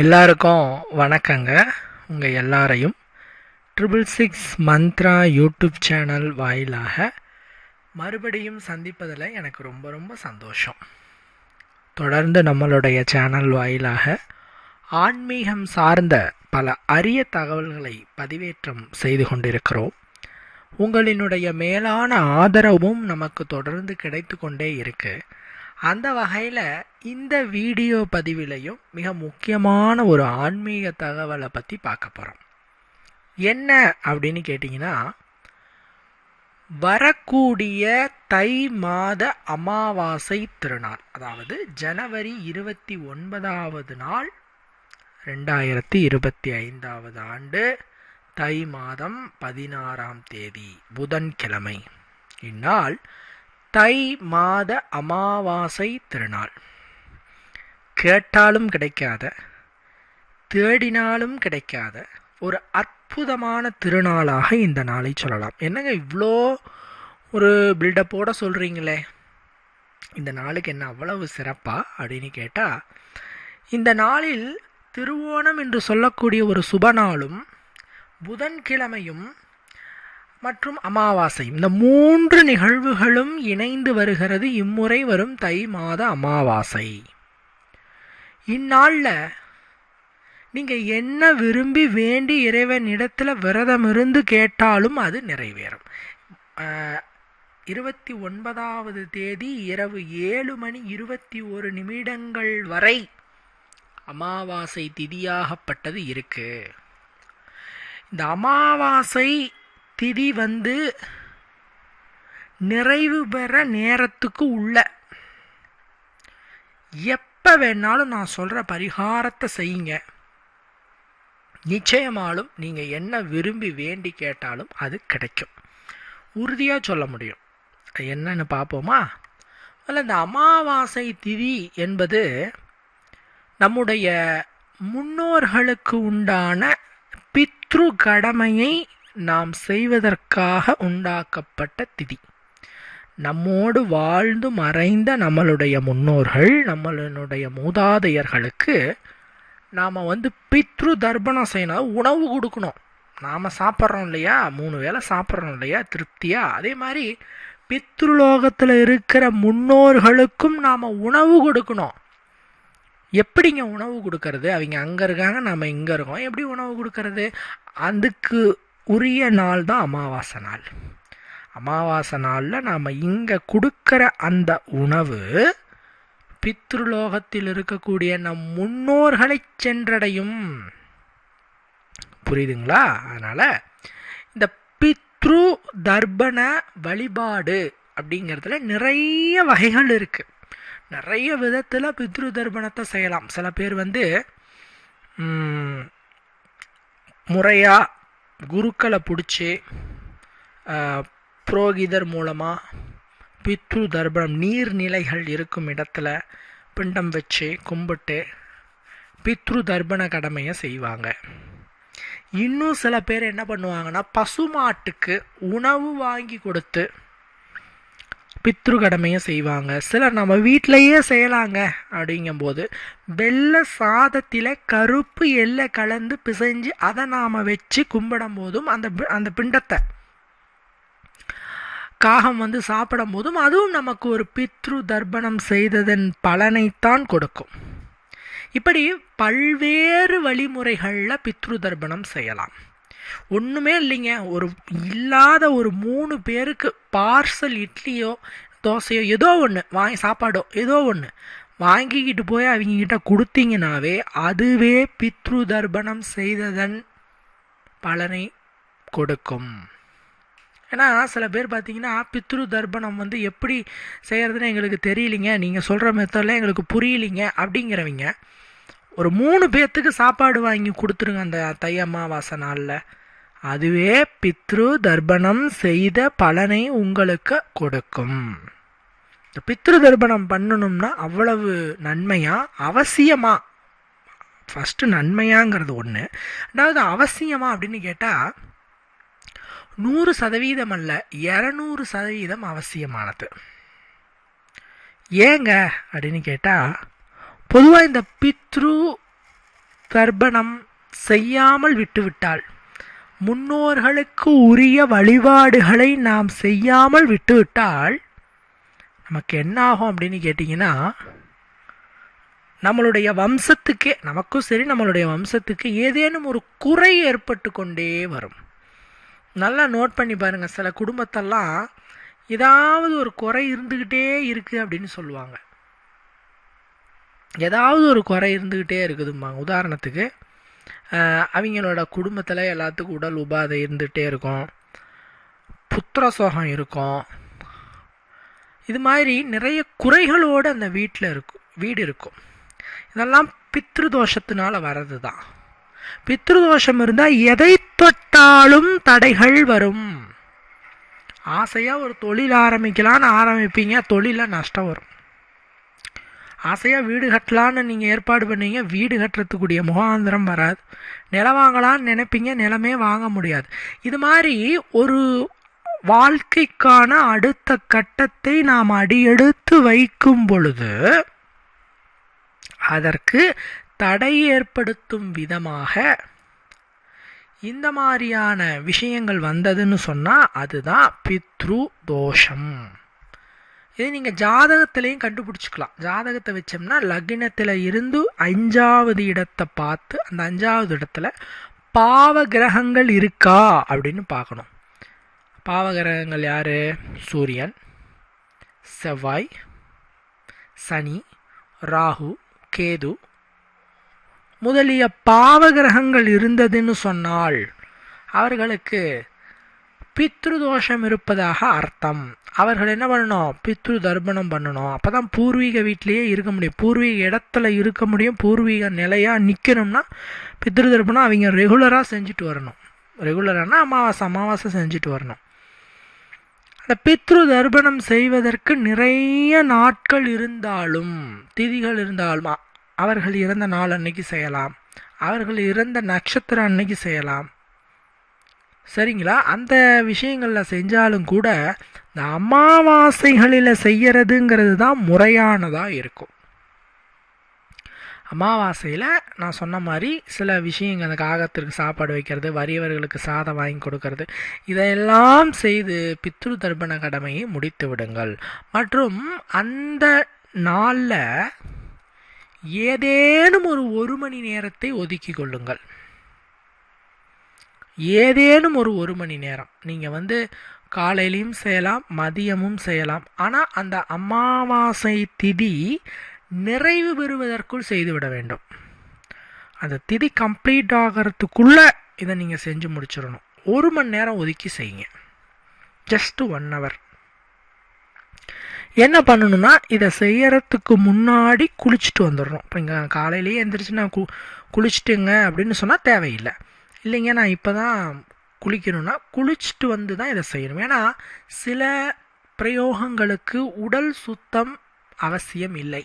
எல்லாருக்கும் வணக்கங்க. உங்கள் எல்லாரையும் triple six Mantra YouTube channel வாயிலாக மறுபடியும் சந்திப்பதில் எனக்கு ரொம்ப ரொம்ப சந்தோஷம். தொடர்ந்து நம்மளுடைய சேனல் வாயிலாக ஆன்மீகம் சார்ந்த பல அரிய தகவல்களை பதிவேற்றம் செய்து கொண்டிருக்கிறோம். உங்களினுடைய மேலான ஆதரவும் நமக்கு தொடர்ந்து கிடைத்து கொண்டே இருக்குது அந்த வகையில் இந்த வீடியோ பதிவிலையும் மிக முக்கியமான ஒரு ஆன்மீக தகவலை பற்றி பார்க்க போகிறோம் என்ன அப்படின்னு கேட்டிங்கன்னா வரக்கூடிய தை மாத அமாவாசை திருநாள் அதாவது ஜனவரி இருபத்தி ஒன்பதாவது நாள் ரெண்டாயிரத்தி இருபத்தி ஐந்தாவது ஆண்டு தை மாதம் பதினாறாம் தேதி புதன்கிழமை. இந்நாள் தை மாத அமாவாசை திருநாள். கேட்டாலும் கிடைக்காத தேடினாலும் கிடைக்காத ஒரு அற்புதமான திருநாளாக இந்த நாளை சொல்லலாம். என்னங்க இவ்வளோ ஒரு பில்டப்போட சொல்கிறீங்களே இந்த நாளுக்கு என்ன அவ்வளவு சிறப்பா அப்படின்னு கேட்டால் இந்த நாளில் திருவோணம் என்று சொல்லக்கூடிய ஒரு சுப நாளும் புதன்கிழமையும் மற்றும் அமாவாசை இந்த மூன்று நிகழ்வுகளும் இணைந்து வருகிறது. இம்முறை வரும் தை மாத அமாவாசை. இந்நாளில் நீங்கள் என்ன விரும்பி வேண்டி இறைவன் இடத்துல விரதம் இருந்து கேட்டாலும் அது நிறைவேறும். இருபத்தி ஒன்பதாவது தேதி இரவு ஏழு மணி இருபத்தி ஒரு நிமிடங்கள் வரை அமாவாசை திதியாகப்பட்டது இருக்குது இந்த அமாவாசை திதி வந்து நிறைவு பெற நேரத்துக்கு உள்ள. எப்போ வேணாலும் நான் சொல்கிற பரிகாரத்தை செய்யுங்க. நிச்சயமாலும் நீங்கள் என்ன விரும்பி வேண்டி கேட்டாலும் அது கிடைக்கும். உறுதியாக சொல்ல முடியும். என்னன்னு பார்ப்போமா? அதில் இந்த அமாவாசை திதி என்பது நம்முடைய முன்னோர்களுக்கு உண்டான பித்ரு கடமையை நாம் செய்வதற்காக உண்டாக்கப்பட்ட திதி. நம்மோடு வாழ்ந்து மறைந்த நம்மளுடைய முன்னோர்கள் நம்மளுடைய மூதாதையர்களுக்கு நாம் வந்து பித்ரு தர்ப்பணம் செய்யணும் உணவு கொடுக்கணும். நாம் சாப்பிட்றோம் இல்லையா? மூணு வேளை சாப்பிட்றோம் இல்லையா? திருப்தியாக அதே மாதிரி பித்ருலோகத்தில் இருக்கிற முன்னோர்களுக்கும் நாம் உணவு கொடுக்கணும். எப்படிங்க உணவு கொடுக்கறது? அவங்க அங்கே இருக்காங்க நம்ம இங்கே இருக்கோம். எப்படி உணவு கொடுக்கறது? அதுக்கு உரிய நாள் தான் அமாவாசை நாள். அமாவாசை நாளில் நாம் இங்கே கொடுக்குற அந்த உணவு பித்ருலோகத்தில் இருக்கக்கூடிய நம் முன்னோர்களை சென்றடையும். புரியுதுங்களா? அதனால் இந்த பித்ரு தர்ப்பண வழிபாடு அப்படிங்கிறதுல நிறைய வகைகள் இருக்குது நிறைய விதத்தில் பித்ரு தர்ப்பணத்தை செய்யலாம். சில பேர் வந்து முறையாக குருக்களை பிடிச்சி புரோகிதர் மூலமாக பித்ரு தர்ப்பணம் நீர்நிலைகள் இருக்கும் இடத்துல பிண்டம் வச்சு கும்பிட்டு பித்ரு தர்ப்பண கடமையை செய்வாங்க. இன்னும் சில பேர் என்ன பண்ணுவாங்கன்னா பசுமாட்டுக்கு உணவு வாங்கி கொடுத்து பித்ரு கடமையை செய்வாங்க. சிலர் நம்ம வீட்டிலையே செய்யலாங்க. அப்படிங்கும்போது வெள்ளை சாதத்தில் கருப்பு எல்லை கலந்து பிசைஞ்சு அதை நாம் வச்சு கும்பிடும் போதும் அந்த அந்த பிண்டத்தை காகம் வந்து சாப்பிடும் போதும் அதுவும் நமக்கு ஒரு பித்ரு தர்ப்பணம் செய்ததன் பலனைத்தான் கொடுக்கும். இப்படி பல்வேறு வழிமுறைகளில் பித்ரு தர்ப்பணம் செய்யலாம். ஒன்றுமே இல்லைங்க. ஒரு இல்லாத ஒரு மூணு பேருக்கு பார்சல் இட்லியோ தோசையோ ஏதோ ஒன்று வாங்கி சாப்பாடோ ஏதோ ஒன்று வாங்கிக்கிட்டு போய் அவங்கக்கிட்ட கொடுத்தீங்கனாவே அதுவே பித்ரு தர்ப்பணம் செய்ததன் பலனை கொடுக்கும். ஏன்னா சில பேர் பார்த்தீங்கன்னா பித்ரு தர்ப்பணம் வந்து எப்படி செய்கிறதுன்னு எங்களுக்கு தெரியலிங்க. நீங்கள் சொல்கிற மெத்தடில் எங்களுக்கு புரியலிங்க அப்படிங்கிறவங்க. ஒரு மூணு பேர்த்துக்கு சாப்பாடு வாங்கி கொடுத்துருங்க அந்த தை அமாவாசை நாளில். அதுவே பித்ரு தர்ப்பணம் செய்த பலனை உங்களுக்கு கொடுக்கும். இந்த பித்ரு தர்ப்பணம் பண்ணணும்னா அவ்வளவு நன்மையா? அவசியமா? ஃபஸ்ட்டு நன்மையாங்கிறது ஒன்று ரெண்டாவது அவசியமா அப்படின்னு கேட்டால் நூறு சதவீதம் அல்ல இரநூறு சதவீதம் அவசியமானது. ஏங்க அப்படின்னு கேட்டால் பொதுவாக இந்த பித்ரு தர்ப்பணம் செய்யாமல் விட்டுவிட்டால் முன்னோர்களுக்கு உரிய வழிபாடுகளை நாம் செய்யாமல் விட்டுவிட்டால் நமக்கு என்ன ஆகும் அப்படின்னு கேட்டிங்கன்னா நம்மளுடைய வம்சத்துக்கே நமக்கும் சரி நம்மளுடைய வம்சத்துக்கு ஏதேனும் ஒரு குறை ஏற்பட்டு கொண்டே வரும். நல்லா நோட் பண்ணி பாருங்கள் சில குடும்பத்தெல்லாம் ஏதாவது ஒரு குறை இருந்துக்கிட்டே இருக்குது அப்படின்னு சொல்லுவாங்க. ஏதாவது ஒரு குறை இருந்துக்கிட்டே இருக்குதும்பாங்க உதாரணத்துக்கு அவங்களோட குடும்பத்தில் எல்லாத்துக்கும் உடல் உபாதை இருந்துகிட்டே இருக்கும். புத்திர சோகம் இருக்கும். இது மாதிரி நிறைய குறைகளோடு அந்த வீட்டில் இருக்கும் வீடு இருக்கும். இதெல்லாம் பித்ருதோஷத்தினால வர்றது தான் பித்ருதோஷம் இருந்தால் எதை தொட்டாலும் தடைகள் வரும். ஆசையாக ஒரு தொழில் ஆரம்பிக்கலான்னு ஆரம்பிப்பீங்க தொழிலில் நஷ்டம் வரும். ஆசையாக வீடு கட்டலான்னு நீங்கள் ஏற்பாடு பண்ணீங்க வீடு கட்டுறதுக்குரிய முகாந்திரம் வராது. நிலம் வாங்கலான்னு நினைப்பீங்க நிலமே வாங்க முடியாது. இது மாதிரி ஒரு வாழ்க்கைக்கான அடுத்த கட்டத்தை நாம் அடியெடுத்து வைக்கும் பொழுது அதற்கு தடை ஏற்படுத்தும் விதமாக இந்த மாதிரியான விஷயங்கள் வந்ததுன்னு சொன்னால் அதுதான் பித்ரு தோஷம். இது நீங்கள் ஜாதகத்திலையும் கண்டுபிடிச்சிக்கலாம். ஜாதகத்தை வச்சோம்னா லக்னத்தில் இருந்து அஞ்சாவது இடத்தை பார்த்து அந்த அஞ்சாவது இடத்துல பாவ கிரகங்கள் இருக்கா அப்படின்னு பார்க்கணும். பாவ கிரகங்கள் யார்? சூரியன் செவ்வாய் சனி ராகு கேது. முதலிய பாவ கிரகங்கள் இருந்ததுன்னு சொன்னால் அவர்களுக்கு பித்ரு தோஷம் இருப்பதாக அர்த்தம். அவர்கள் என்ன பண்ணணும்? பித்ரு தர்ப்பணம் பண்ணணும். அப்போ தான் பூர்வீக வீட்டிலேயே இருக்க முடியும். பூர்வீக இடத்துல இருக்க முடியும். பூர்வீக நிலையாக நிற்கணும்னா பித்ரு தர்ப்பணம் அவங்க ரெகுலராக செஞ்சுட்டு வரணும். ரெகுலரானா அமாவாசை அமாவாசை செஞ்சுட்டு வரணும். அந்த பித்ரு தர்ப்பணம் செய்வதற்கு நிறைய நாட்கள் இருந்தாலும் திதிகள் இருந்தாலும் அவர்கள் இறந்த நாள் அன்னைக்கு செய்யலாம். அவர்கள் இறந்த நட்சத்திரம் அன்னைக்கு செய்யலாம். சரிங்களா? அந்த விஷயங்களில் செஞ்சாலும் கூட இந்த அமாவாசைகளில் செய்யறதுங்கிறது தான் முறையானதாக இருக்கும். அமாவாசையில் நான் சொன்ன மாதிரி சில விஷயங்கள் அந்த காகத்திற்கு சாப்பாடு வைக்கிறது வறியவர்களுக்கு சாதம் வாங்கி கொடுக்கறது இதையெல்லாம் செய்து பித்ரு தர்ப்பண கடமையை முடித்து விடுங்கள். மற்றும் அந்த நாளில் ஏதேனும் ஒரு ஒரு மணி நேரத்தை ஒதுக்கி கொள்ளுங்கள். ஏதேனும் ஒரு ஒரு மணி நேரம். நீங்கள் வந்து காலையிலையும் செய்யலாம் மதியமும் செய்யலாம். ஆனால் அந்த அமாவாசை திதி நிறைவு பெறுவதற்குள் செய்துவிட வேண்டும். அந்த திதி கம்ப்ளீட் ஆகிறதுக்குள்ளே இதை நீங்கள் செஞ்சு முடிச்சிடணும். ஒரு மணி நேரம் ஒதுக்கி செய்யுங்க. ஜஸ்ட் ஒன் ஹவர் என்ன பண்ணணும்னா இதை செய்யறதுக்கு முன்னாடி குளிச்சுட்டு வந்துடணும். இப்போ இங்கே காலையிலேயே எந்திரிச்சு நான் கு குளிச்சுட்டுங்க அப்படின்னு சொன்னால் தேவையில்லை. இல்லைங்க நான் இப்போ தான் குளிக்கணும்னா குளிச்சுட்டு வந்து தான் இதை செய்யணும். ஏன்னா சில பிரயோகங்களுக்கு உடல் சுத்தம் அவசியம் இல்லை.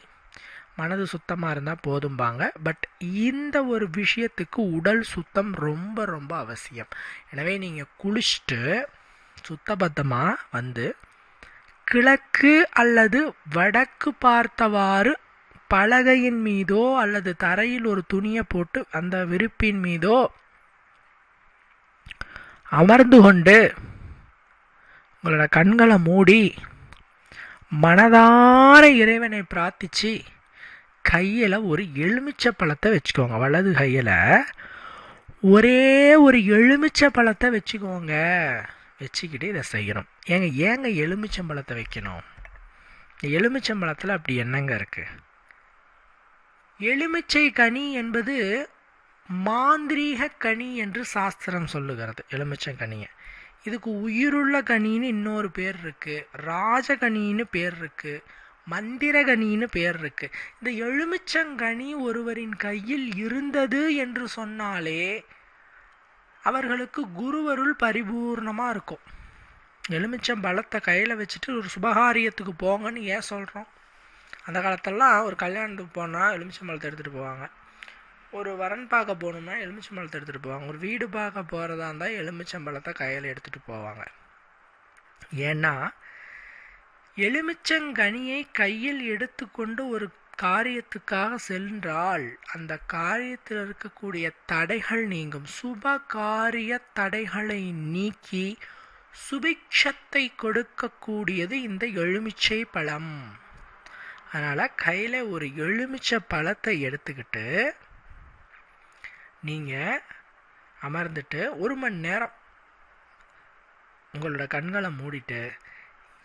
மனது சுத்தமாக இருந்தால் போதும்பாங்க. பட் இந்த ஒரு விஷயத்துக்கு உடல் சுத்தம் ரொம்ப ரொம்ப அவசியம். எனவே நீங்கள் குளிச்சுட்டு சுத்தபத்தமாக வந்து கிழக்கு அல்லது வடக்கு பார்த்தவாறு பலகையின் மீதோ அல்லது தரையில் ஒரு துணியை போட்டு அந்த விருப்பின் மீதோ அமர்ந்து கொண்டு உங்களோட கண்களை மூடி மனதார இறைவனை பிரார்த்திச்சு கையில் ஒரு எலுமிச்சை பழத்தை வச்சுக்கோங்க. வலது கையில் ஒரே ஒரு எலுமிச்சை பழத்தை வச்சுக்கோங்க. வச்சுக்கிட்டு இதை செய்யணும். ஏங்க ஏங்க எலுமிச்சம்பழத்தை வைக்கணும்? எலுமிச்சம்பழத்தில் அப்படி என்னங்க இருக்குது எலுமிச்சை கனி என்பது மாந்திரீக கனி என்று சாஸ்திரம் சொல்லுகிறது. எலுமிச்சங்கனியை இதுக்கு உயிருள்ள கனின்னு இன்னொரு பேர் இருக்குது ராஜகனின்னு பேர் இருக்குது மந்திரகனின்னு பேர் இருக்குது இந்த எலுமிச்சங்கனி ஒருவரின் கையில் இருந்தது என்று சொன்னாலே அவர்களுக்கு குருவருள் பரிபூர்ணமாக இருக்கும். எலுமிச்சம் பழத்தை கையில் வச்சுட்டு ஒரு சுபகாரியத்துக்கு போங்கன்னு ஏன் சொல்கிறோம் அந்த காலத்தெல்லாம் ஒரு கல்யாணத்துக்கு போனால் எலுமிச்சம் பழத்தை எடுத்துகிட்டு போவாங்க. ஒரு வரன் பார்க்க போகணும்னா எலுமிச்சம்பழத்தை எடுத்துகிட்டு போவாங்க. ஒரு வீடு பார்க்க போகிறதா இருந்தால் எலுமிச்சம்பழத்தை கையில் எடுத்துகிட்டு போவாங்க. ஏன்னா எலுமிச்சங்கனியை கையில் எடுத்துக்கொண்டு ஒரு காரியத்துக்காக சென்றால் அந்த காரியத்தில் இருக்கக்கூடிய தடைகள் நீங்கும். சுப காரிய தடைகளை நீக்கி சுபிக்ஷத்தை கொடுக்கக்கூடியது இந்த எலுமிச்சை பழம். அதனால் கையில் ஒரு எலுமிச்சை பழத்தை எடுத்துக்கிட்டு நீங்கள் அமர்ந்துட்டு ஒரு மணி நேரம் உங்களோட கண்களை மூடிட்டு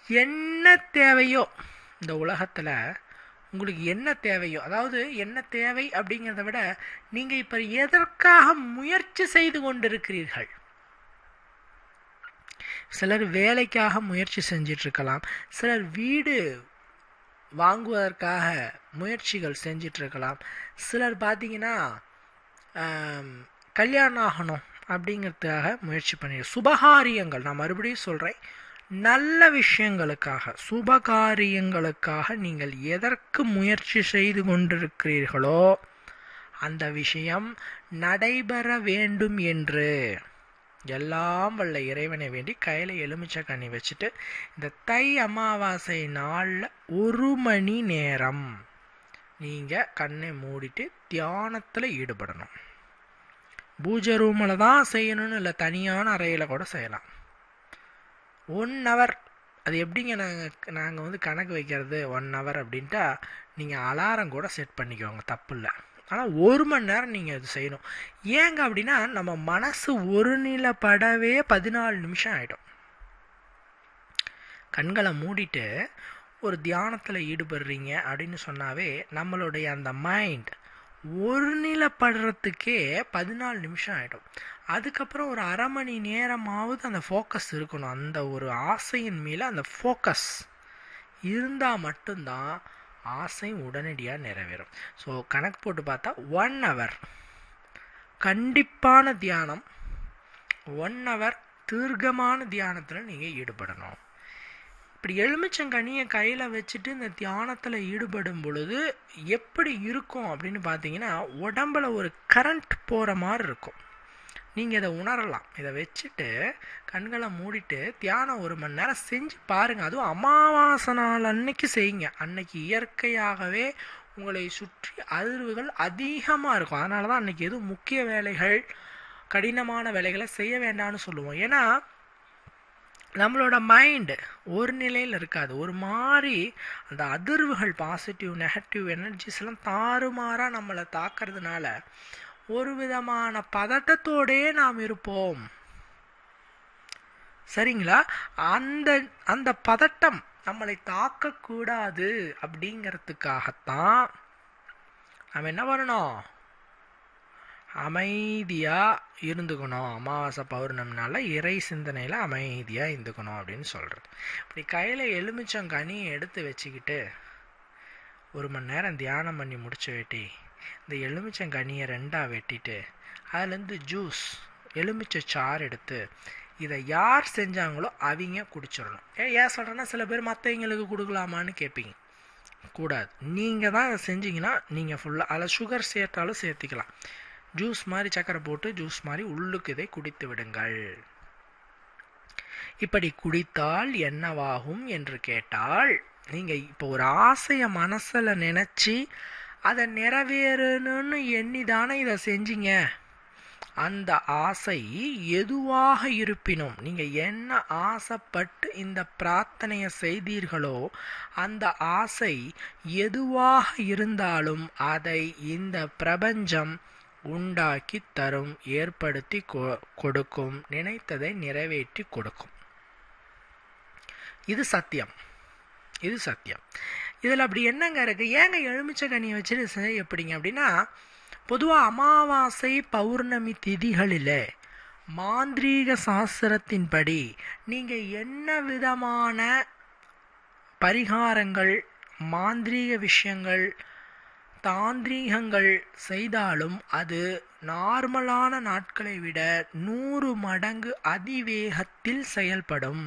என்ன தேவையோ இந்த உலகத்தில் உங்களுக்கு என்ன தேவையோ அதாவது என்ன தேவை அப்படிங்கிறத விட நீங்கள் இப்போ எதற்காக முயற்சி செய்து கொண்டிருக்கிறீர்கள்? சிலர் வேலைக்காக முயற்சி செஞ்சிட்ருக்கலாம் சிலர் வீடு வாங்குவதற்காக முயற்சிகள் செஞ்சிட்ருக்கலாம் சிலர் பார்த்தீங்கன்னா கல்யாணம் ஆகணும் அப்படிங்கிறதுக்காக முயற்சி பண்ணி சுபகாரியங்கள் நான் மறுபடியும் சொல்கிறேன் நல்ல விஷயங்களுக்காக சுபகாரியங்களுக்காக நீங்கள் எதற்கு முயற்சி செய்து கொண்டிருக்கிறீர்களோ அந்த விஷயம் நடைபெற வேண்டும் என்று. எல்லாம் வல்ல இறைவனை வேண்டி கையில் எலுமிச்சை கண்ணி வச்சுட்டு இந்த தை அமாவாசை நாளில் ஒரு மணி நேரம் நீங்கள் கண்ணை மூடிட்டு தியானத்தில் ஈடுபடணும். பூஜை ரூமில் தான் செய்யணும்னு இல்லை தனியான அறையில் கூட செய்யலாம். ஒன் ஹவர் அது எப்படிங்க நாங்கள் நாங்கள் வந்து கணக்கு வைக்கிறது ஒன் ஹவர் அப்படின்ட்டா நீங்கள் அலாரம் கூட செட் பண்ணிக்கோங்க தப்பு இல்லை. ஆனால் ஒரு மணி நேரம் நீங்கள் அது செய்யணும். ஏங்க அப்படின்னா நம்ம மனசு ஒருநிலைப்படவே பதினாலு நிமிஷம் ஆகிடும் கண்களை மூடிட்டு ஒரு தியானத்தில் ஈடுபடுறீங்க அப்படின்னு சொன்னாவே நம்மளுடைய அந்த மைண்ட் ஒரு நிலப்படுறதுக்கே பதினாலு நிமிஷம் ஆகிடும் அதுக்கப்புறம் ஒரு அரை மணி நேரமாவது அந்த ஃபோக்கஸ் இருக்கணும். அந்த ஒரு ஆசையின் மேலே அந்த ஃபோக்கஸ் இருந்தால் மட்டும்தான் ஆசை உடனடியாக நிறைவேறும். ஸோ கணக்கு போட்டு பார்த்தா ஒன் ஹவர் கண்டிப்பான தியானம். ஒன் ஹவர் தீர்க்கமான தியானத்தில் நீங்கள் ஈடுபடணும். இப்படி எலுமிச்சங்கனியை கையில் வச்சுட்டு இந்த தியானத்தில் ஈடுபடும் பொழுது எப்படி இருக்கும் அப்படின்னு பார்த்தீங்கன்னா உடம்புல ஒரு கரண்ட் போகிற மாதிரி இருக்கும். நீங்கள் இதை உணரலாம். இதை வச்சுட்டு கண்களை மூடிட்டு தியானம் ஒரு மணி நேரம் செஞ்சு பாருங்கள் அதுவும் அமாவாசை நாள் அன்னைக்கு செய்யுங்க. அன்னைக்கு இயற்கையாகவே உங்களை சுற்றி அதிர்வுகள் அதிகமாக இருக்கும். அதனால தான் அன்னைக்கு எதுவும் முக்கிய வேலைகள் கடினமான வேலைகளை செய்ய வேண்டாம்னு சொல்லுவோம். ஏன்னா நம்மளோட மைண்டு ஒரு நிலையில் இருக்காது. ஒரு மாதிரி அந்த அதிர்வுகள் பாசிட்டிவ் நெகட்டிவ் எனர்ஜிஸ்லாம் தாறுமாறாக நம்மளை தாக்கிறதுனால ஒரு விதமான பதட்டத்தோடே நாம் இருப்போம். சரிங்களா? அந்த அந்த பதட்டம் நம்மளை தாக்கக்கூடாது அப்படிங்கிறதுக்காகத்தான் நம்ம என்ன பண்ணணும்? அமைதியாக இருந்துக்கணும். அமாவாசை பௌர்ணம்னால இறை சிந்தனையில் அமைதியாக இருந்துக்கணும் அப்படின்னு சொல்கிறது இப்படி கையில் எலுமிச்சம் கனியை எடுத்து வச்சுக்கிட்டு ஒரு மணி நேரம் தியானம் பண்ணி முடிச்சு வெட்டி இந்த எலுமிச்சம் கனியை ரெண்டாக வெட்டிட்டு அதுலேருந்து ஜூஸ் எலுமிச்சை சாறு எடுத்து இதை யார் செஞ்சாங்களோ அவங்க குடிச்சிடணும். ஏன் ஏன் சொல்கிறேன்னா சில பேர் மற்றவங்களுக்கு கொடுக்கலாமான்னு கேட்பீங்க. கூடாது. நீங்கள் தான் அதை செஞ்சீங்கன்னா நீங்கள் ஃபுல்லாக அதில் சுகர் சேர்த்தாலும் சேர்த்திக்கலாம். ஜூஸ் மாதிரி சக்கரை போட்டு ஜூஸ் மாதிரி உள்ளுக்கு இதை குடித்து விடுங்கள். இப்படி குடித்தால் என்னவாகும் என்று கேட்டால் நீங்கள் இப்போ ஒரு ஆசையை மனசில் நினச்சி அதை நிறைவேறணும்னு எண்ணி தானே இதை செஞ்சீங்க. அந்த ஆசை எதுவாக இருப்பினும் நீங்கள் என்ன ஆசைப்பட்டு இந்த பிரார்த்தனையை செய்தீர்களோ அந்த ஆசை எதுவாக இருந்தாலும் அதை இந்த பிரபஞ்சம் உண்டாக்கி தரும் ஏற்படுத்தி கொடுக்கும் நினைத்ததை நிறைவேற்றி கொடுக்கும். இது சத்தியம். இது சத்தியம். இதில் அப்படி என்னங்க இருக்குது ஏங்க எலுமிச்சை கனியை வச்சுட்டு செய்ய எப்படிங்க? அப்படின்னா பொதுவாக அமாவாசை பௌர்ணமி திதிகளில் மாந்திரீக சாஸ்திரத்தின்படி நீங்கள் என்ன விதமான பரிகாரங்கள் மாந்திரீக விஷயங்கள் தாந்திரீகங்கள் செய்தாலும் அது நார்மலான நாட்களை விட நூறு மடங்கு அதிவேகத்தில் செயல்படும்.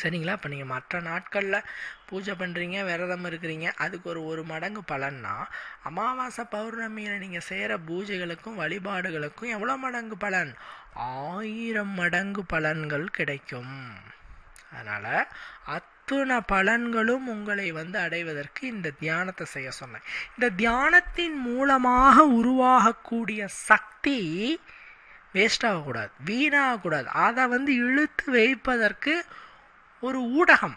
சரிங்களா? இப்போ நீங்கள் மற்ற நாட்களில் பூஜை பண்ணுறீங்க விரதம் இருக்கிறீங்க அதுக்கு ஒரு ஒரு மடங்கு பலன்னா அமாவாசை பௌர்ணமியில் நீங்கள் செய்கிற பூஜைகளுக்கும் வழிபாடுகளுக்கும் எவ்வளோ மடங்கு பலன்? ஆயிரம் மடங்கு பலன்கள் கிடைக்கும். அதனால் அத்துண பலன்களும் உங்களை வந்து அடைவதற்கு இந்த தியானத்தை செய்ய சொன்னேன். இந்த தியானத்தின் மூலமாக உருவாகக்கூடிய சக்தி வேஸ்ட் ஆகக்கூடாது வீணாகக்கூடாது. அதை வந்து இழுத்து வைப்பதற்கு ஒரு ஊடகம்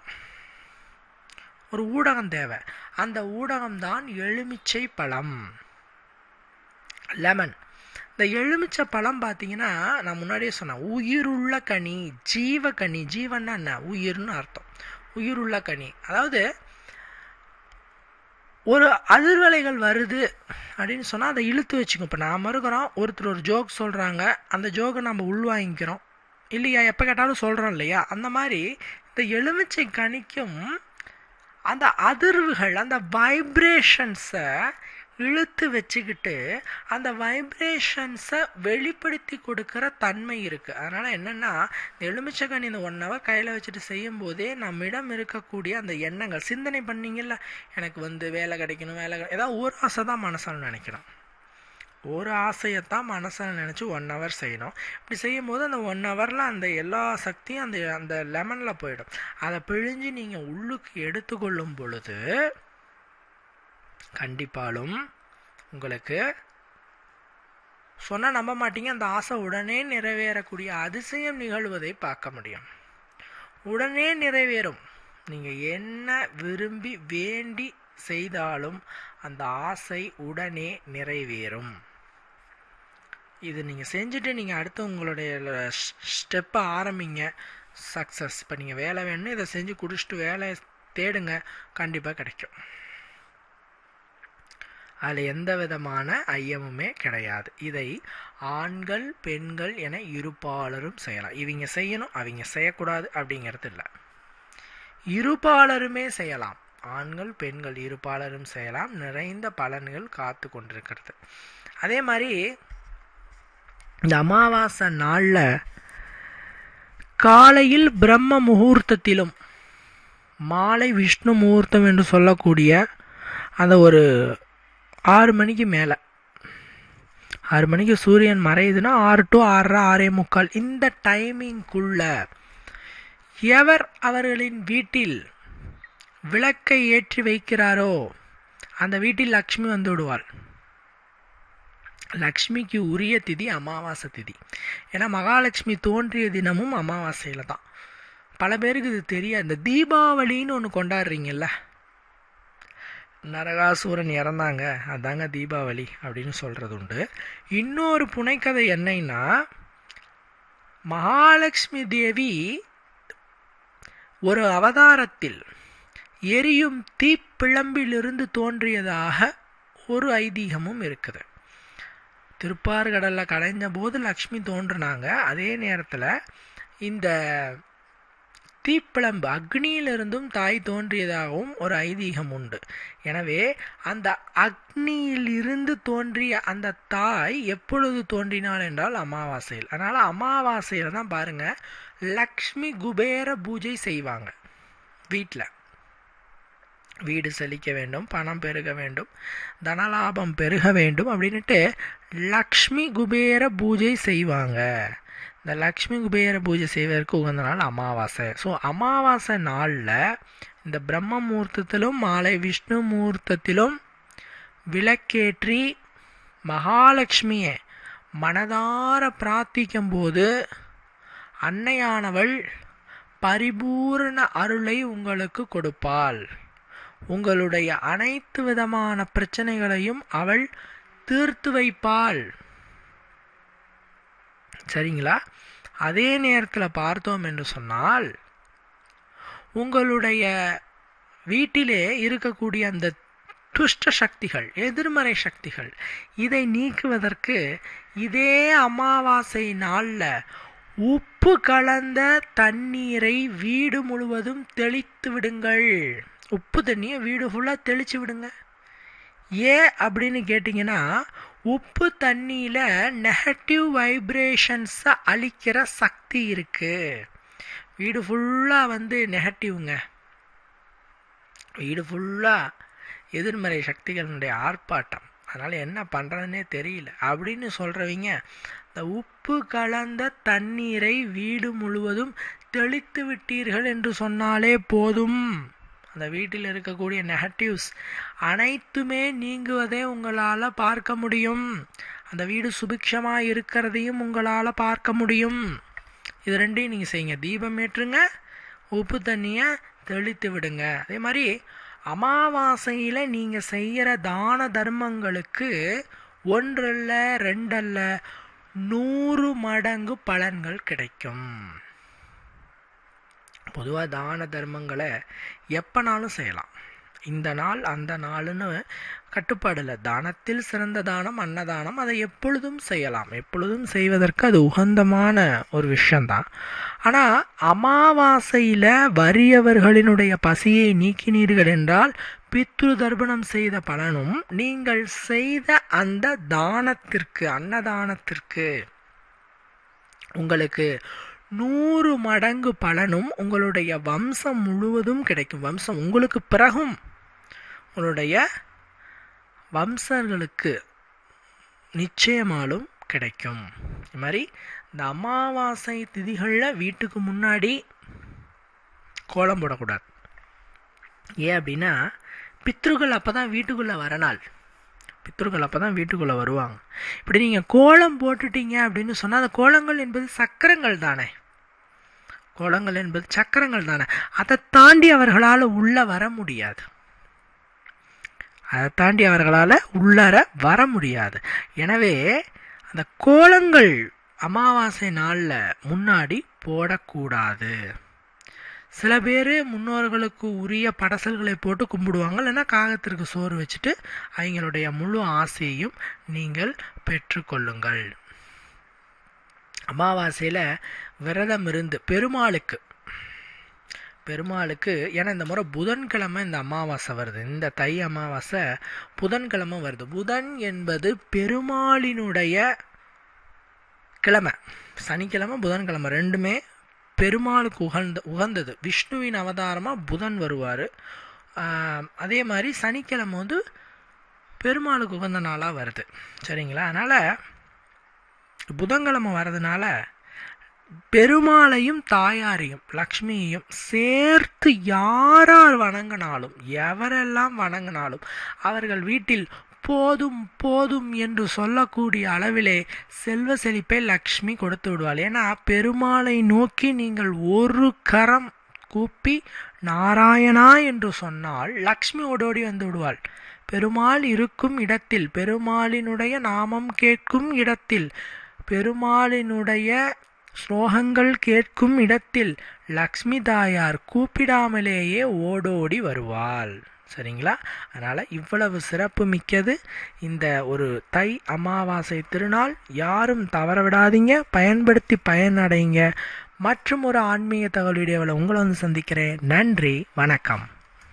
ஒரு ஊடகம் தேவை. அந்த ஊடகம் தான் எலுமிச்சை பழம் லெமன் இந்த எலுமிச்சை பழம் பார்த்தீங்கன்னா நான் முன்னாடியே சொன்னேன் உயிருள்ள கனி ஜீவ கனி. ஜீவன்னா என்ன? உயிர்னு அர்த்தம். உயிருள்ள கனி. அதாவது ஒரு அதிர்வலைகள் வருது அப்படின்னு சொன்னால் அதை இழுத்து வச்சுக்கோ இப்போ நாம் இருக்கிறோம் ஒருத்தர் ஒரு ஜோக் சொல்கிறாங்க அந்த ஜோக்கை நம்ம உள்வாங்கிக்கிறோம். இல்லையா? எப்போ கேட்டாலும் சொல்கிறோம் இல்லையா? அந்த மாதிரி இந்த எலுமிச்சை கனிக்கும் அந்த அதிர்வுகள் அந்த வைப்ரேஷன்ஸை இழுத்து வச்சுக்கிட்டு அந்த வைப்ரேஷன்ஸை வெளிப்படுத்தி கொடுக்குற தன்மை இருக்குது அதனால் என்னென்னா இந்த எலுமிச்சக்கணி இந்த ஒன் ஹவர் கையில் வச்சுட்டு செய்யும் போதே நம்மிடம் இருக்கக்கூடிய அந்த எண்ணங்கள் சிந்தனை பண்ணீங்கல்ல? எனக்கு வந்து வேலை கிடைக்கணும் வேலை கிடை ஏதாவது ஒரு ஆசை தான் மனசால் நினைக்கணும். ஒரு ஆசையை தான் மனசில் நினச்சி ஒன் ஹவர் செய்யணும். இப்படி செய்யும் போது அந்த ஒன் ஹவரில் அந்த எல்லா சக்தியும் அந்த அந்த லெமனில் போயிடும். அதை பிழிஞ்சு நீங்கள் உள்ளுக்கு எடுத்துக்கொள்ளும் பொழுது கண்டிப்பாலும் உங்களுக்கு சொன்னால் நம்ப மாட்டீங்க. அந்த ஆசை உடனே நிறைவேறக்கூடிய அதிசயம் நிகழ்வதை பார்க்க முடியும். உடனே நிறைவேறும். நீங்கள் என்ன விரும்பி வேண்டி செய்தாலும் அந்த ஆசை உடனே நிறைவேறும். இது நீங்கள் செஞ்சுட்டு நீங்கள் அடுத்து உங்களுடைய ஸ்டெப்பை ஆரம்பிங்க. சக்ஸஸ் இப்போ நீங்கள் வேலை வேணும்னு இதை செஞ்சு குடிச்சிட்டு வேலையை தேடுங்க. கண்டிப்பாக கிடைக்கும். அதில் எந்த விதமான ஐயமுமே கிடையாது. இதை ஆண்கள் பெண்கள் என இருப்பாளரும் செய்யலாம். இவங்க செய்யணும் அவங்க செய்யக்கூடாது அப்படிங்கிறது இல்லை. இருப்பாளருமே செய்யலாம். ஆண்கள் பெண்கள் இருப்பாளரும் செய்யலாம். நிறைந்த பலன்கள் காத்து கொண்டிருக்கிறது. அதே மாதிரி இந்த அமாவாசை நாளில் காலையில் பிரம்ம முகூர்த்தத்திலும் மாலை விஷ்ணு முகூர்த்தம் என்று சொல்லக்கூடிய அந்த ஒரு ஆறு மணிக்கு மேலே. ஆறு மணிக்கு சூரியன் மறையுதுன்னா ஆறு டு ஆறரை ஆறே முக்கால். இந்த டைமிங்குள்ள எவர் அவர்களின் வீட்டில் விளக்கை ஏற்றி வைக்கிறாரோ அந்த வீட்டில் லக்ஷ்மி வந்து விடுவாள். லக்ஷ்மிக்கு உரிய திதி அமாவாசை திதி. ஏன்னா மகாலட்சுமி தோன்றிய தினமும் அமாவாசையில் தான். பல பேருக்கு இது தெரியாது. இந்த தீபாவளின்னு ஒன்று கொண்டாடுறீங்கல்ல? நரகாசூரன் இறந்தாங்க. அதாங்க தீபாவளி அப்படின்னு சொல்கிறது உண்டு. இன்னொரு புனைக்கதை என்னன்னா மகாலட்சுமி தேவி ஒரு அவதாரத்தில் எரியும் தீப்பிழம்பிலிருந்து தோன்றியதாக ஒரு ஐதீகமும் இருக்குது. திருப்பார்கடலில் கடைஞ்ச போது லக்ஷ்மி தோன்றினாங்க. அதே நேரத்தில் இந்த தீப்பிழம்பு அக்னியிலிருந்தும் தாய் தோன்றியதாகவும் ஒரு ஐதீகம் உண்டு. எனவே அந்த அக்னியிலிருந்து தோன்றிய அந்த தாய் எப்பொழுது தோன்றினாள் என்றால் அமாவாசையில். அதனால் அமாவாசையில் தான் பாருங்கள் லக்ஷ்மி குபேர பூஜை செய்வாங்க வீட்டில் வீடு செழிக்க வேண்டும் பணம் பெருக வேண்டும் தனலாபம் பெருக வேண்டும் அப்படின்ட்டு லக்ஷ்மி குபேர பூஜை செய்வாங்க. இந்த லக்ஷ்மி குபேர பூஜை செய்வதற்கு உகந்த நாள் அமாவாசை. ஸோ அமாவாசை நாளில் இந்த பிரம்ம முகூர்த்தத்திலும் மாலை விஷ்ணு முகூர்த்தத்திலும் விளக்கேற்றி மகாலட்சுமியை மனதார பிரார்த்திக்கும் போது அன்னையானவள் பரிபூர்ண அருளை உங்களுக்கு கொடுப்பாள். உங்களுடைய அனைத்து விதமான பிரச்சனைகளையும் அவள் தீர்த்து வைப்பாள். சரிங்களா? அதே நேரத்தில் பார்த்தோம் என்று சொன்னால் உங்களுடைய வீட்டிலே இருக்கக்கூடிய அந்த துஷ்ட சக்திகள் எதிர்மறை சக்திகள் இதை நீக்குவதற்கு இதே அமாவாசை நாளில் உப்பு கலந்த தண்ணீரை வீடு முழுவதும் தெளித்து விடுங்கள். உப்பு தண்ணியை வீடு ஃபுல்லாக தெளித்து விடுங்க. ஏன் அப்படின்னு கேட்டிங்கன்னா உப்பு தண்ணியில் நெகட்டிவ் வைப்ரேஷன்ஸை அழிக்கிற சக்தி இருக்குது வீடு ஃபுல்லாக வந்து நெகட்டிவ்ங்க வீடு ஃபுல்லாக எதிர்மறை சக்திகளினுடைய ஆர்ப்பாட்டம். அதனால் என்ன பண்ணுறதுனே தெரியல. அப்படின்னு சொல்கிறவங்க இந்த உப்பு கலந்த தண்ணீரை வீடு முழுவதும் தெளித்து விட்டீர்கள் என்று சொன்னாலே போதும். அந்த வீட்டில் இருக்கக்கூடிய நெகட்டிவ்ஸ் அனைத்துமே நீங்குவதே உங்களால் பார்க்க முடியும். அந்த வீடு சுபிக்ஷமாக இருக்கிறதையும் உங்களால் பார்க்க முடியும். இது ரெண்டையும் நீங்கள் செய்யுங்க. தீபம் ஏற்றுங்க உப்பு தண்ணியை தெளித்து விடுங்க. அதே மாதிரி அமாவாசையில் நீங்கள் செய்கிற தான தர்மங்களுக்கு ஒன்றல்ல ரெண்டல்ல நூறு மடங்கு பலன்கள் கிடைக்கும். பொதுவாக தான தர்மங்களை எப்போனாலும் செய்யலாம். இந்த நாள் அந்த நாள்னு கட்டுப்பாடில் தானத்தில் சிறந்த தானம் அன்னதானம் அதை எப்பொழுதும் செய்யலாம். எப்பொழுதும் செய்வதற்கு அது உகந்தமான ஒரு விஷயந்தான் ஆனால் அமாவாசையில் வறியவர்களினுடைய பசியை நீக்கினீர்கள் என்றால் பித்ரு தர்ப்பணம் செய்த பலனும் நீங்கள் செய்த அந்த தானத்திற்கு அன்னதானத்திற்கு உங்களுக்கு நூறு மடங்கு பலனும் உங்களுடைய வம்சம் முழுவதும் கிடைக்கும். வம்சம் உங்களுக்கு பிறகும். உங்களுடைய வம்சர்களுக்கு நிச்சயமாலும் கிடைக்கும். இது மாதிரி இந்த அமாவாசை திதிகளில் வீட்டுக்கு முன்னாடி கோலம் போடக்கூடாது. ஏன் அப்படின்னா பித்ருகள் அப்போ தான் வீட்டுக்குள்ளே வர நாள் பித்ருக்கள் அப்போ தான் வீட்டுக்குள்ளே வருவாங்க. இப்படி நீங்கள் கோலம் போட்டுட்டீங்க அப்படின்னு சொன்னால் அந்த கோலங்கள் என்பது சக்கரங்கள் தானே. கோலங்கள் என்பது சக்கரங்கள் தானே. அதை தாண்டி அவர்களால் உள்ளே வர முடியாது. அதை தாண்டி அவர்களால் உள்ளர வர முடியாது. எனவே அந்த கோலங்கள் அமாவாசை நாளில் முன்னாடி போடக்கூடாது. சில பேர் முன்னோர்களுக்கு உரிய படசல்களை போட்டு கும்பிடுவாங்க. இல்லைன்னா காகத்திற்கு சோறு வச்சுட்டு அவங்களுடைய முழு ஆசையையும் நீங்கள் பெற்றுக்கொள்ளுங்கள். அமாவாசையில் விரதம் இருந்து பெருமாளுக்கு பெருமாளுக்கு ஏன்னா இந்த முறை புதன்கிழமை இந்த அமாவாசை வருது. இந்த தை அமாவாசை புதன்கிழமை வருது. புதன் என்பது பெருமாளினுடைய கிழமை. சனிக்கிழமை புதன்கிழமை ரெண்டுமே பெருமாளுக்கு உகந்த உகந்தது. விஷ்ணுவின் அவதாரமாக புதன் வருவார். அதே மாதிரி சனிக்கிழமை வந்து பெருமாளுக்கு உகந்த நாளாக வருது. சரிங்களா? அதனால் புதன்கிழமை வர்றதுனால பெருமாளையும் தாயாரையும் லக்ஷ்மியையும் சேர்த்து யாரார் வணங்கினாலும் எவரெல்லாம் வணங்கினாலும் அவர்கள் வீட்டில் போதும் போதும் என்று சொல்லக்கூடிய அளவிலே செல்வ செழிப்பை லக்ஷ்மி கொடுத்து விடுவாள். ஏன்னா பெருமாளை நோக்கி நீங்கள் ஒரு கரம் கூப்பி நாராயணா என்று சொன்னால் லக்ஷ்மி ஓடோடி வந்து விடுவாள். பெருமாள் இருக்கும் இடத்தில் பெருமாளினுடைய நாமம் கேட்கும் இடத்தில் பெருமாளினுடைய ஸ்லோகங்கள் கேட்கும் இடத்தில் லக்ஷ்மி தாயார் கூப்பிடாமலேயே ஓடோடி வருவாள். சரிங்களா? அதனால் இவ்வளவு சிறப்பு மிக்கது. இந்த ஒரு தை அமாவாசை திருநாள் யாரும் தவற விடாதீங்க பயன்படுத்தி பயனடைங்க. மற்றும் ஒரு ஆன்மீக தகவல் வீடியோவில் உங்களை வந்து சந்திக்கிறேன். நன்றி வணக்கம்.